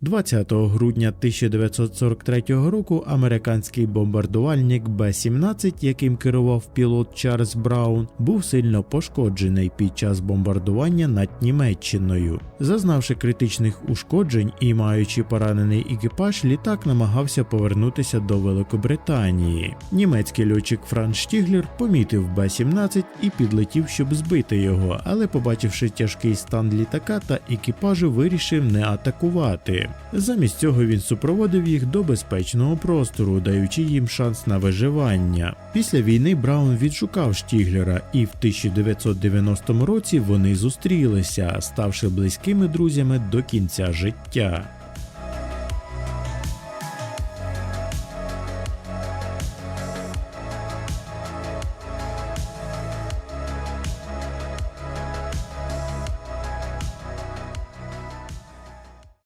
20 грудня 1943 року американський бомбардувальник Б-17, яким керував пілот Чарльз Браун, був сильно пошкоджений під час бомбардування над Німеччиною. Зазнавши критичних ушкоджень і маючи поранений екіпаж, літак намагався повернутися до Великобританії. Німецький льотчик Франц Штіглер помітив Б-17 і підлетів, щоб збити його, але побачивши тяжкий стан літака та екіпажу, вирішив не атакувати. Замість цього він супроводив їх до безпечного простору, даючи їм шанс на виживання. Після війни Браун відшукав Штіглера, і в 1990 році вони зустрілися, ставши близькими друзями до кінця життя.